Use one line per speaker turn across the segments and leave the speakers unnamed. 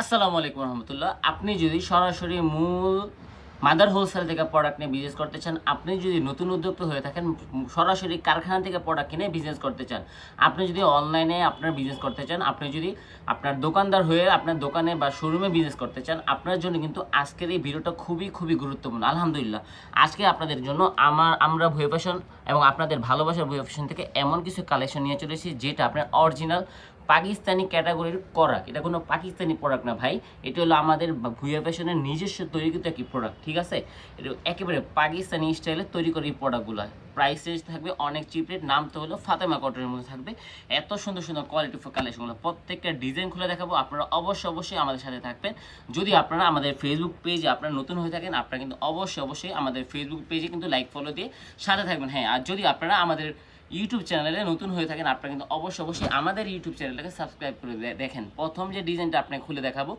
আসসালামু আলাইকুম রহমতুল্লাহ। আপনি যদি সরাসরি মূল মাদার হোলসেল থেকে প্রোডাক্ট নিয়ে বিজনেস করতে চান, আপনি যদি নতুন উদ্যোক্তা হয়ে থাকেন, সরাসরি কারখানা থেকে প্রোডাক্ট কিনে বিজনেস করতে চান, আপনি যদি অনলাইনে আপনার বিজনেস করতে চান, আপনি যদি আপনার দোকানদার হয়ে আপনার দোকানে বা শোরুমে বিজনেস করতে চান, আপনার জন্য কিন্তু আজকের এই ভিডিওটা খুবই খুবই গুরুত্বপূর্ণ। আলহামদুলিল্লাহ, আজকে আপনাদের জন্য আমার, আমরা ভুয়ে ফ্যাশন এবং আপনাদের ভালোবাসার ভুয়ে ফ্যাশন থেকে এমন কিছু কালেকশন নিয়ে চলেছি, যেটা আপনার অরিজিনাল পাকিস্তানি ক্যাটাগরির প্রোডাক্ট এটা কোনো পাকিস্তানি প্রোডাক্ট না ভাই। এটা হলো আমাদের ভুয়া ফ্যাশনের নিজস্ব তৈরি তৈরিকৃত একটি প্রোডাক্ট ঠিক আছে? এটা একেবারে পাকিস্তানি স্টাইলে তৈরি করে এই প্রোডাক্টগুলো প্রাইস রেঞ্জ থাকবে অনেক চিপ রেট নাম তো হলো ফাতেমা কটনের মধ্যে থাকবে। এত সুন্দর সুন্দর কোয়ালিটি কালেকশনগুলো প্রত্যেকটা ডিজাইন খুলে দেখাবো, আপনারা অবশ্যই অবশ্যই আমাদের সাথে থাকবেন। যদি আপনারা আমাদের ফেসবুক পেজে আপনারা নতুন হয়ে থাকেন, আপনারা কিন্তু অবশ্যই অবশ্যই আমাদের ফেসবুক পেজে কিন্তু লাইক ফলো দিয়ে সাথে থাকবেন। হ্যাঁ আর যদি আপনারা আমাদের ইউটিউব চ্যানেলে নতুন হয়ে থাকেন, আপনারা কিন্তু অবশ্যই অবশ্যই আমাদের ইউটিউব চ্যানেলটাকে সাবস্ক্রাইব করে দেখেন। প্রথম যে ডিজাইনটা আপনাকে খুলে দেখাবো,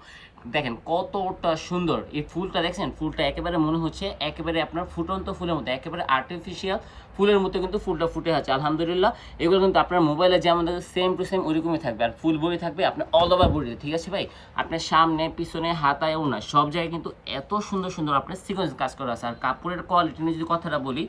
দেখেন কতটা সুন্দর। এই ফুলটা দেখছেন? ফুলটা একেবারে মনে হচ্ছে একেবারে আপনার ফুটন্ত ফুলের মতো, একেবারে আর্টিফিশিয়াল ফুলের মতো কিন্তু ফুলটা ফুটে আছে, আলহামদুলিল্লাহ। এগুলো কিন্তু আপনার মোবাইলে যেমন সেম টু সেম ওইরকমই থাকবে। আর ফুল বই থাকবে আপনার অল ওভার বডি ঠিক আছে ভাই? আপনার সামনে, পিছনে, হাতায় না, সব জায়গায় কিন্তু এত সুন্দর সুন্দর আপনার সিকোয়েন্স কাজ করা আছে। আর কাপড়ের কোয়ালিটি নিয়ে যদি কথাটা বলি,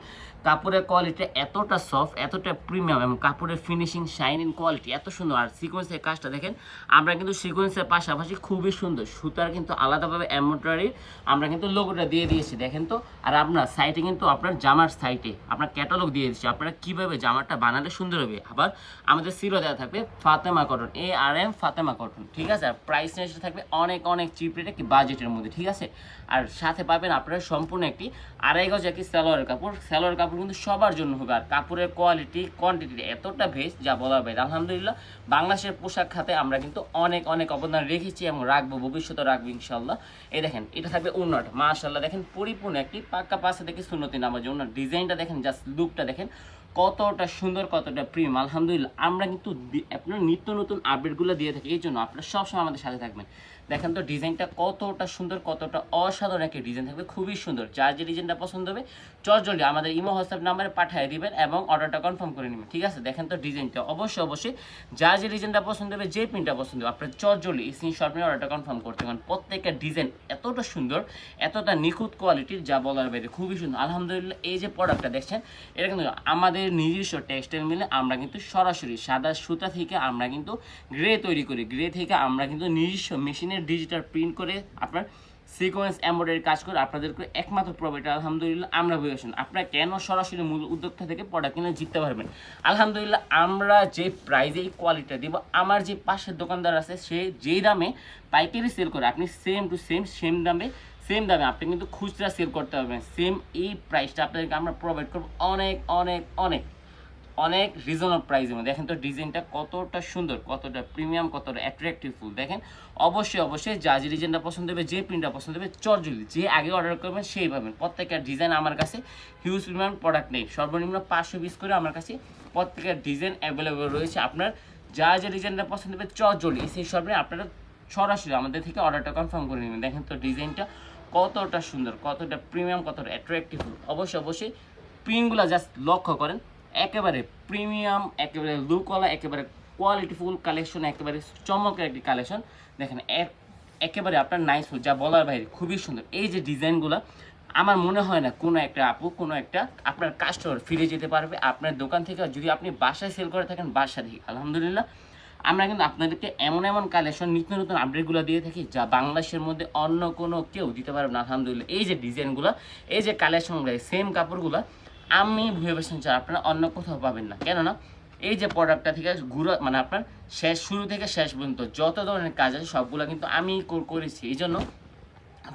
কাপড়ের কোয়ালিটি এতটা সফট এতটা প্রিমিয়াম এবং কাপড়ের ফিনিশিং শাইনিং কোয়ালিটি এত সুন্দর। আর সিকোয়েন্সের কাজটা দেখেন, আমরা কিন্তু সিকোয়েন্সের পাশাপাশি খুবই সুন্দর। সুতার কিন্তু আলাদাভাবে এমব্রয়ডারি আমরা কিন্তু লোগোটা দিয়ে দিয়েছি, দেখেন তো। আর আপনার সাইটে কিন্তু আপনার জামার সাইটে আপনার ক্যাটালগ দিয়ে দিচ্ছি আপনারা কীভাবে জামাটা বানালে সুন্দর হবে? আবার আমাদের সিরো দেওয়া থাকবে Fatema cotton A R M Fatema cotton ঠিক আছে? আর প্রাইস রেঞ্জটা থাকবে অনেক অনেক চিপ রেটে কি বাজেটের মধ্যে, ঠিক আছে? আর সাথে পাবেন আপনারা সম্পূর্ণ একটি আড়াই গজ একটি স্যালোয়ার কাপড়। সালোয়ার কাপড় কিন্তু সবার জন্য হবে। আর কাপড়ের কোয়ালিটি কোয়ান্টিটি এতটা ভেজ যা বলা হবে। আলহামদুলিল্লাহ, বাংলাদেশের পোশাক খাতে আমরা কিন্তু অনেক অনেক অবদান রেখেছি এবং রাখব, ভবিষ্যতে রাখব ইনশাল্লাহ এই দেখেন, এটা থাকবে উন্নত মাশাল্লাহ দেখেন, পরিপূর্ণ একটি পাক্কা পাশে দেখে সুন্নতি নামাজ। উন্নত ডিজাইনটা দেখেন জাস্ট লুকটা দেখেন, কতটা সুন্দর, কতটা প্রিম আলহামদুলিল্লাহ, আমরা কিন্তু আপনার নিত্য নতুন আপডেটগুলো দিয়ে থাকি, এই জন্য আপনারা সবসময় আমাদের সাথে থাকবেন। দেখেন তো, ডিজাইনটা কতটা সুন্দর, কতটা অসাধারণ একটা ডিজাইন থাকবে, খুবই সুন্দর। যার যে ডিজাইনটা পছন্দ হবে, চটজলদি আমাদের ইমো, হোয়াটসঅ্যাপ নাম্বারে পাঠিয়ে দিবেন এবং অর্ডারটা কনফার্ম করে নেবেন, ঠিক আছে? দেখেন তো ডিজাইনটা, অবশ্যই অবশ্যই। যার যে ডিজাইনটা পছন্দ হবে, যে প্রিন্টটা পছন্দ হবে, আপনার চটজলদি স্ক্রিনশট নিয়ে অর্ডারটা কনফার্ম করতে পারেন। প্রত্যেকটা ডিজাইন এতটা সুন্দর, এতটা নিখুঁত কোয়ালিটির যা বলার বাইরে খুবই সুন্দর। আলহামদুলিল্লাহ, এই যে প্রোডাক্টটা দেখছেন, এটা কিন্তু আমাদের নিজস্ব টেক্সটাইল মিলে আমরা কিন্তু সরাসরি সাদা সুতা থেকে আমরা কিন্তু গ্রে তৈরি করি। গ্রে থেকে আমরা কিন্তু নিজস্ব মেশিনের ডিজিটাল প্রিন্ট করে আপনার সিকোয়েন্স এমব্রয়ডারি কাজ করে আপনাদেরকে একমাত্র প্রোভাইড আলহামদুলিল্লাহ, আমরা বুঝেছেন আপনারা কেন সরাসরি মূল উদ্যোক্তা থেকে প্রোডাক্ট কিনে জিততে পারবেন? আলহামদুলিল্লাহ, আমরা যে প্রাইজে কোয়ালিটিটা দিব, আমার যে পাশের দোকানদার আছে, সে যেই দামে পাইকারি সেল করে, আপনি সেম টু সেম সেম দামে সেম দামে, আপনি কিন্তু খুচরা সেল করতে পারবেন। সেম এই প্রাইসটা আপনাদেরকে আমরা প্রোভাইড করব অনেক অনেক অনেক। অনেক রিজনেবল প্রাইসের মধ্যে। দেখেন তো ডিজাইনটা কতটা সুন্দর, কতটা প্রিমিয়াম কতটা অ্যাট্রাকটিভ ফুল। দেখেন, অবশ্যই অবশ্যই যা যে ডিজাইনটা পছন্দ হবে, যে প্রিন্টটা পছন্দ হবে চরজলি যে আগে অর্ডার করবেন সেই পাবেন। প্রত্যেকটা ডিজাইন আমার কাছে হিউজ পরিমাণ প্রোডাক্ট নেই। সর্বনিম্ন পাঁচশো পিস করে আমার কাছে প্রত্যেকটা ডিজাইন অ্যাভেলেবেল রয়েছে। আপনার যা যে ডিজাইনটা পছন্দ হবে চরজলি সেই সর্বনিম্ন আপনারা সরাসরি আমাদের থেকে অর্ডারটা কনফার্ম করে নেবেন। দেখেন তো ডিজাইনটা কতটা সুন্দর, কতটা প্রিমিয়াম কতটা অ্যাট্রাকটিভ অবশ্যই অবশ্যই প্রিন্টগুলো জাস্ট লক্ষ্য করেন। একেবারে প্রিমিয়াম একেবারে লুকওয়ালা একেবারে কোয়ালিটিফুল কালেকশন একেবারে চমকের একটি কালেকশন দেখেন এক- একেবারে আপনার নাইস যা বলার বাইরে, খুবই সুন্দর। এই যে ডিজাইনগুলো আমার মনে হয় না কোনো একটা আপু, কোনো একটা আপনার কাস্টমার ফিরে যেতে পারবে। আপনার দোকান থেকে যদি আপনি বাসায় সেল করে থাকেন, বাসা থেকে আলহামদুলিল্লাহ, আমরা কিন্তু আপনাদেরকে এমন এমন কালেকশন নিত্য নতুন আপডেটগুলো দিয়ে থাকি, যা বাংলাদেশের মধ্যে অন্য কোনো কেউ দিতে পারবে না। আলহামদুলিল্লাহ, এই যে ডিজাইনগুলো এই যে কালেকশনগুলো সেম কাপড়গুলো আমি ভুয়ে বসেন চাই আপনারা অন্য কোথাও পাবেন না। কেননা এই যে প্রোডাক্টটা থেকে ঘুরো মানে আপনার শেষ, শুরু থেকে শেষ পর্যন্ত যত ধরনের কাজ আছে সবগুলো কিন্তু আমি করেছি। এই জন্য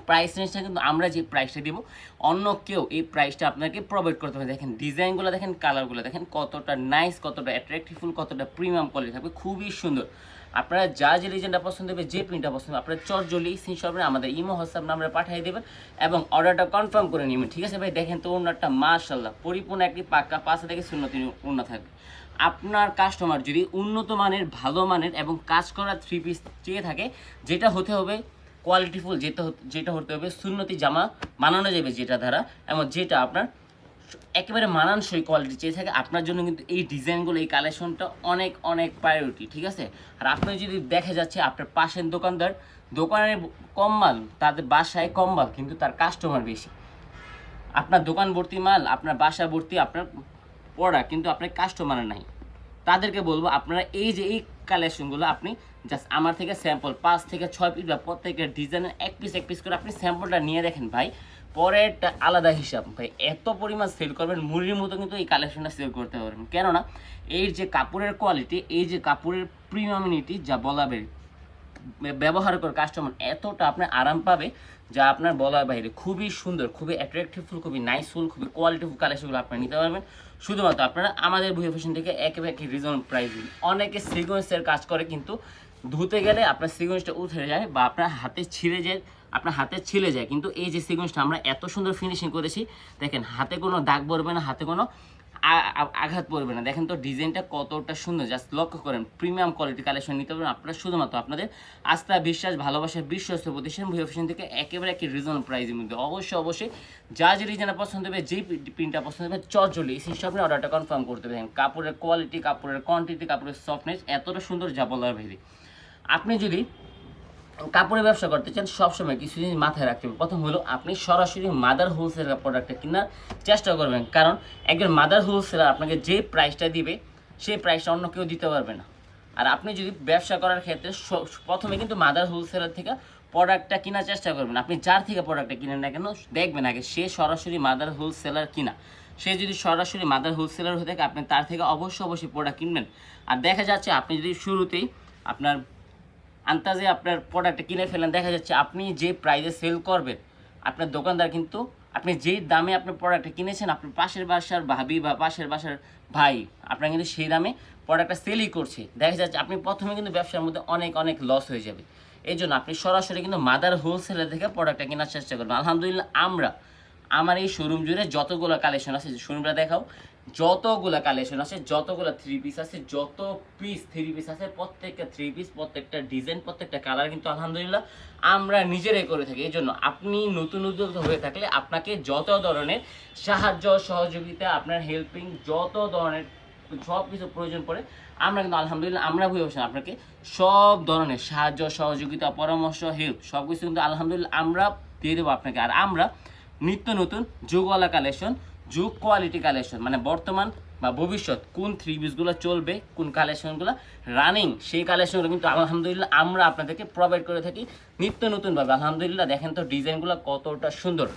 প্রাইস রেঞ্জটা কিন্তু আমরা যে প্রাইসটা দিব, অন্য কেউ এই প্রাইসটা আপনাকে প্রোভাইড করতে হবে দেখেন ডিজাইনগুলো দেখেন কালারগুলো দেখেন কতটা নাইস কতটা অ্যাট্রাকটিভফুল কতটা প্রিমিয়াম কোয়ালিটি থাকবে, খুবই সুন্দর। আপনারা যা যে ডিজাইনটা পছন্দ হবে, যে প্রিন্টটা পছন্দ হবে, আপনারা চটজলি স্ক্রিনশটে আমাদের ইমো হোয়াটসঅ্যাপ নাম্বারে পাঠিয়ে দেবেন এবং অর্ডারটা কনফার্ম করে নেবেন। ঠিক আছে ভাই? দেখেন তো ওনারটা মাশাল্লাহ পরিপূর্ণ একটি পাক্কা পাশে থেকে শূন্য তিন উন্নত থাকবে। আপনার কাস্টমার যদি উন্নত মানের, ভালো মানের এবং কাজ করা থ্রি পিস চেয়ে থাকে, যেটা হতে হবে কোয়ালিটিফুল যেটা যেটা হতে হবে, সুন্নতি জামা বানানো যাবে যেটা দ্বারা, এবং যেটা আপনার একেবারে মানানসই কোয়ালিটি চেয়ে থাকে। আপনার জন্য কিন্তু এই ডিজাইনগুলো, এই কালেকশনটা অনেক অনেক প্রায়োরিটি ঠিক আছে? আর আপনি যদি দেখা যাচ্ছে আপনার পাশের দোকানদার দোকানে কম মাল, তাদের বাসায় কম মাল, কিন্তু তার কাস্টমার বেশি। আপনার দোকান ভর্তি মাল, আপনার বাসা ভর্তি আপনার পড়া কিন্তু আপনার কাস্টমার নাই। তাদেরকে বলব, আপনারা এই যে এই কালেকশনগুলো আপনি জাস্ট আমার থেকে স্যাম্পল পাঁচ থেকে ছয় পিস বা প্রত্যেকের ডিজাইনের এক পিস এক পিস করে আপনি স্যাম্পলটা নিয়ে দেখেন ভাই। পরেরটা আলাদা হিসাব ভাই, এত পরিমাণ সেল করবেন, মুড়ির মতো কিন্তু এই কালেকশনটা সেল করতে পারবেন। কেননা এই যে কাপড়ের কোয়ালিটি এই যে কাপড়ের প্রিমিয়ামিনিটি যা বলাবে ব্যবহার করে কাস্টমার এতটা আপনার আরাম পাবে যা আপনার বলার বাইরে। খুবই সুন্দর, খুবই অ্যাট্রাকটিভফুল খুবই নাইসফুল খুবই কোয়ালিটিফুল কালেকশনগুলো আপনি নিতে পারবেন। শুধুমাত্র আপনারা আমাদের ভুয়া ফ্যাশন থেকে একেবারে একই রিজনেবল প্রাইস অনেকে সিকোয়েন্সের কাজ করে, কিন্তু ধুতে গেলে আপনার সিকোয়েন্সটা উঠে যায় বা আপনার হাতে ছিঁড়ে যায়, আপনার হাতে ছিলে যায়। কিন্তু এই যে সিকোয়েন্সটা আমরা এত সুন্দর ফিনিশিং করেছি, দেখেন, হাতে কোনো দাগ পড়বে না, হাতে কোনো আঘাত পড়বে না। দেখেন তো ডিজাইনটা কতটা সুন্দর। জাস্ট লক্ষ্য করেন প্রিমিয়াম কোয়ালিটি কালেকশন নিতে পারবেন আপনারা। শুধুমাত্র আপনাদের আস্থা, বিশ্বাস, ভালোবাসা, বিশ্বস্ত প্রতিষ্ঠান ভুয়া ফ্যাশন থেকে একেবারে একটি রিজনেবল প্রাইজের মধ্যে। অবশ্যই অবশ্যই যা যে ডিজাইনটা পছন্দ হবে, যেই প্রিন্টটা পছন্দ হবে চটজলি এই সিস্টেমে অর্ডারটা কনফার্ম করতে পারেন। কাপড়ের কোয়ালিটি কাপড়ের কোয়ান্টিটি কাপড়ের সফটনেস এতটা সুন্দর যা বলার ভেরি আপনি যদি কাপড়ের ব্যবসা করতে চান, সবসময় কিছু জিনিস মাথায় রাখতে হবে। প্রথম হলো, আপনি সরাসরি মাদার হোলসেলার প্রোডাক্টটা কেনার চেষ্টা করবেন। কারণ, একজন মাদার হোলসেলার আপনাকে যে প্রাইসটা দিবে, সেই প্রাইসটা অন্য কেউ দিতে পারবে না। আর আপনি যদি ব্যবসা করার ক্ষেত্রে প্রথমে কিন্তু মাদার হোলসেলার থেকে প্রোডাক্টটা কেনার চেষ্টা করবেন। আপনি যার থেকে প্রোডাক্টটা কিনেন না কেন, দেখবেন আগে সে সরাসরি মাদার হোলসেলার কিনা। সে যদি সরাসরি মাদার হোলসেলার হয়ে থাকে, আপনি তার থেকে অবশ্যই অবশ্যই প্রোডাক্ট কিনবেন। আর দেখা যাচ্ছে, আপনি যদি শুরুতেই আপনার আন্তাজে আপনার প্রোডাক্টটা কিনে ফেলেন, দেখা যাচ্ছে আপনি যে প্রাইসে সেল করবেন, আপনার দোকানদার কিন্তু আপনি যেই দামে আপনার প্রোডাক্টটা কিনেছেন, আপনার পাশের বাসার ভাবি বা পাশের বাসার ভাই, আপনার কিন্তু সেই দামে প্রোডাক্টটা সেলই করছে। দেখা যাচ্ছে আপনি প্রথমে কিন্তু ব্যবসার মধ্যে অনেক অনেক লস হয়ে যাবে। এই জন্য আপনি সরাসরি কিন্তু মাদার হোলসেলার থেকে প্রোডাক্টটা কেনার চেষ্টা করবেন। আলহামদুলিল্লাহ, আমরা আমার এই শোরুম জুড়ে যতগুলো কালেকশন আছে শোরুমটা দেখাও, যতগুলো কালেকশন আছে, যতগুলো থ্রি পিস আছে, যত পিস থ্রি পিস আছে, প্রত্যেকটা থ্রি পিস প্রত্যেকটা ডিজাইন প্রত্যেকটা কালার কিন্তু আলহামদুলিল্লাহ আমরা নিজেরাই করে থাকি। এই জন্য আপনি নতুন উদ্যোক্তা হয়ে থাকলে আপনাকে যত ধরনের সাহায্য, সহযোগিতা, আপনার হেল্পিং যত ধরনের সব কিছু প্রয়োজন পড়ে, আমরা কিন্তু আলহামদুলিল্লাহ আমরা বুঝে বসে আপনাকে। সব ধরনের সাহায্য, সহযোগিতা, পরামর্শ হেল্প সব কিছু কিন্তু আলহামদুলিল্লাহ আমরা দিয়ে দেবো আপনাকে। আর আমরা নিত্য নতুন যুগওয়ালা কালেকশন যুগ কোয়ালিটি কালেকশন মানে বর্তমান বা ভবিষ্যৎ, কোন থ্রি পিসগুলো চলবে, কোন কালেকশনগুলো রানিং সেই কালেকশনগুলো কিন্তু আলহামদুলিল্লাহ আমরা আপনাদেরকে প্রোভাইড করে থাকি। নিত্য নতুনভাবে আলহামদুলিল্লাহ দেখেন তো ডিজাইনগুলো কতটা সুন্দর,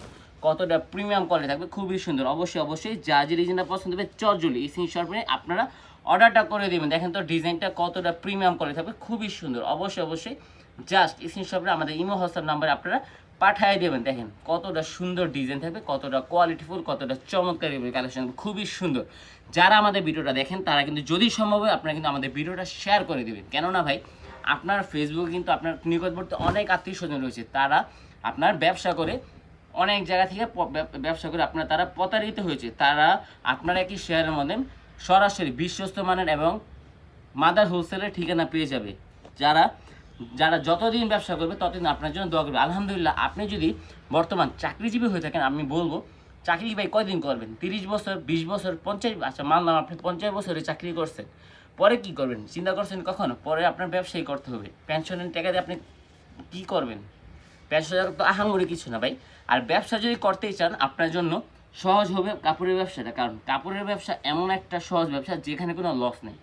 কতটা প্রিমিয়াম কোয়ালিটি থাকবে, খুবই সুন্দর। অবশ্যই অবশ্যই যা যে ডিজাইনটা পছন্দ হবে, চরজলি এই শর্টে আপনারা অর্ডারটা করে দেবেন। দেখেন তো ডিজাইনটা কতটা প্রিমিয়াম কোয়ালিটি থাকবে, খুবই সুন্দর। অবশ্যই অবশ্যই জাস্ট স্ক্রিনশটে আমাদের ইমো হোয়াটসঅ্যাপ নাম্বারে আপনারা পাঠিয়ে দেবেন, দেখেন কতটা সুন্দর ডিজাইন থাকবে, কতটা কোয়ালিটিফুল কতটা চমৎকার কালেকশন খুবই সুন্দর। যারা আমাদের ভিডিওটা দেখেন, তারা কিন্তু যদি সম্ভব হয় আপনারা কিন্তু আমাদের ভিডিওটা শেয়ার করে দেবেন। কেননা ভাই, আপনার ফেসবুকে কিন্তু আপনার নিকটবর্তী অনেক আত্মীয় স্বজন রয়েছে, তারা আপনার ব্যবসা করে, অনেক জায়গা থেকে ব্যবসা করে আপনার তারা প্রতারিত হয়েছে। তারা আপনার একই শেয়ারের মধ্যে সরাসরি বিশ্বস্ত মানের এবং মাদার হোলসেলের ঠিকানা পেয়ে যাবে। যারা যারা যতদিন ব্যবসা করবে, ততদিন আপনার জন্য দোয়া করবে। আলহামদুলিল্লাহ, আপনি যদি বর্তমান চাকরিজীবী হয়ে থাকেন, আমি বলব, চাকরি ভাই কয়দিন করবেন? তিরিশ বছর, বিশ বছর, পঞ্চাশ আচ্ছা মানলাম আপনি পঞ্চাশ বছরে চাকরি করছেন। পরে কি করবেন? চিন্তা করছেন কখনো? পরে আপনার ব্যবসায়ী করতে হবে। পেনশনের টাকা দিয়ে আপনি কি করবেন? ব্যবসা তো আহামরি কিছু না ভাই। আর ব্যবসা যদি করতেই চান, আপনার জন্য সহজ হবে কাপড়ের ব্যবসাটা। কারণ কাপড়ের ব্যবসা এমন একটা সহজ ব্যবসা যেখানে কোনো লস নেই।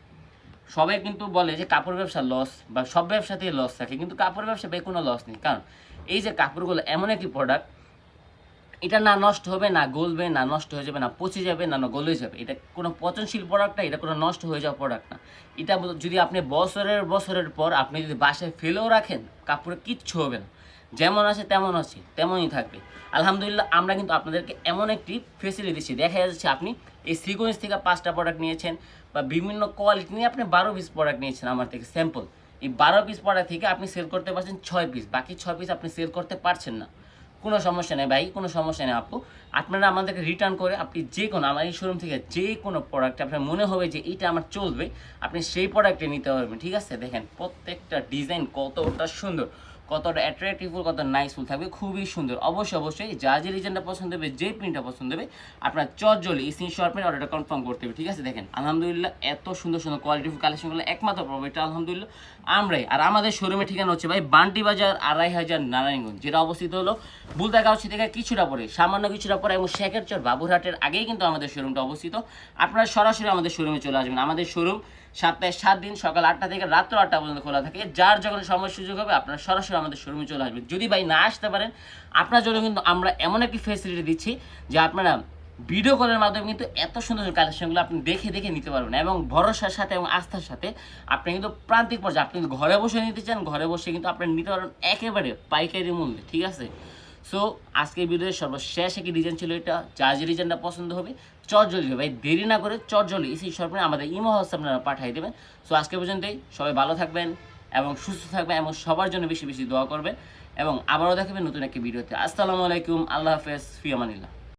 সবাই কিন্তু বলে যে কাপড় ব্যবসা লস বা সব ব্যবসাতেই লস থাকে, কিন্তু কাপড় ব্যবসা ভাই কোনো লস নেই। কারণ এই যে কাপড়গুলো এমন একটি প্রোডাক্ট এটা না নষ্ট হবে, না গলবে, না নষ্ট হয়ে যাবে, না পচে যাবে, না না গলে যাবে। এটা কোনো পচনশীল প্রোডাক্ট না, এটা কোনো নষ্ট হয়ে যাওয়া প্রোডাক্ট না। এটা ব- যদি আপনি বছরের বছরের পর আপনি যদি বাসায় ফেলেও রাখেন, কাপড়ে কিচ্ছু হবে না। যেমন আছে, তেমন আছে, তেমনই থাকবে। আলহামদুলিল্লাহ, আমরা কিন্তু আপনাদেরকে এমন একটি ফেসিলিটি দিচ্ছি। দেখা যাচ্ছে আপনি এই সিকোয়েন্স থেকে পাঁচটা প্রোডাক্ট নিয়েছেন বা বিভিন্ন কোয়ালিটি নিয়ে আপনি বারো পিস প্রোডাক্ট নিয়েছেন আমার থেকে স্যাম্পল এই বারো পিস প্রোডাক্ট থেকে আপনি সেল করতে পারছেন ছয় পিস বাকি ছয় পিস আপনি সেল করতে পারছেন না। কোনো সমস্যা নেই ভাই, কোনো সমস্যা নেই আপু। আপনারা আমাদেরকে রিটার্ন করে আপনি যে কোনো আমার এই শোরুম থেকে যে কোনো প্রোডাক্ট আপনার মনে হবে যে এইটা আমার চলবে, আপনি সেই প্রোডাক্টে নিতে পারবেন, ঠিক আছে? দেখেন প্রত্যেকটা ডিজাইন কতটা সুন্দর। কতটা অ্যাট্রাকটিভফুল কত নাইসফুল থাকবে, খুবই সুন্দর। অবশ্যই অবশ্যই যা যে ডিজাইনটা পছন্দ হবে, যে প্রিন্টটা পছন্দ হবে, আপনার চটজলি স্ক্রিন শট মেরে অর্ডারটা কনফার্ম করতে হবে, ঠিক আছে? দেখেন, আলহামদুলিল্লাহ এত সুন্দর সুন্দর কোয়ালিটিফুল কালেকশনগুলো একমাত্র পাবো এটা আলহামদুলিল্লাহ আমরাই। আর আমাদের শোরুমের ঠিকানা হচ্ছে ভাই বান্টি বাজার আড়াই হাজার নারায়ণগঞ্জ, যেটা অবস্থিত হলো বুলদাগাউছি থেকে কিছুটা পরে, সামান্য কিছুটা পরে এবং শেখের চর বাবুরহাটের আগেই কিন্তু আমাদের শোরুমটা অবস্থিত। আপনারা সরাসরি আমাদের শোরুমে চলে আসবেন। আমাদের শোরুম সপ্তাহে সাত দিন সকাল আটটা থেকে রাত্র আটটা পর্যন্ত খোলা থাকে। যার যখন সময় সুযোগ হবে, আপনারা সরাসরি আমাদের শোরুমে চলে আসবেন। যদি ভাই না আসতে পারেন, আপনার জন্য কিন্তু আমরা এমন একটি ফেসিলিটি দিচ্ছি যে আপনারা ভিডিও কলের মাধ্যমে কিন্তু এত সুন্দর কালেকশনগুলো আপনি দেখে দেখে নিতে পারবেন এবং ভরসার সাথে এবং আস্থার সাথে আপনি কিন্তু প্রান্তিক পর্যায়ে, আপনি ঘরে বসে নিতে চান, ঘরে বসে কিন্তু আপনি নিতে পারবেন একেবারে পাইকারি মূল্যে, ঠিক আছে? সো আজকের ভিডিওতে সর্বশেষ একটি ডিজাইন ছিল এটা। যা যে ডিজাইনটা পছন্দ হবে চটজলি ভাই, দেরি না করে চটজলি সেই সরপরে আমাদের ইমো হাউস আপনারা পাঠিয়ে দেবেন। সো আজকে পর্যন্তই। সবাই ভালো থাকবেন এবং সুস্থ থাকবেন এবং সবার জন্য বেশি বেশি দোয়া করবেন। এবং আবারও দেখাবেন নতুন একটি ভিডিওতে আসসালামু আলাইকুম। আল্লাহ হাফেজ। ফিয়ামানিল্লাহ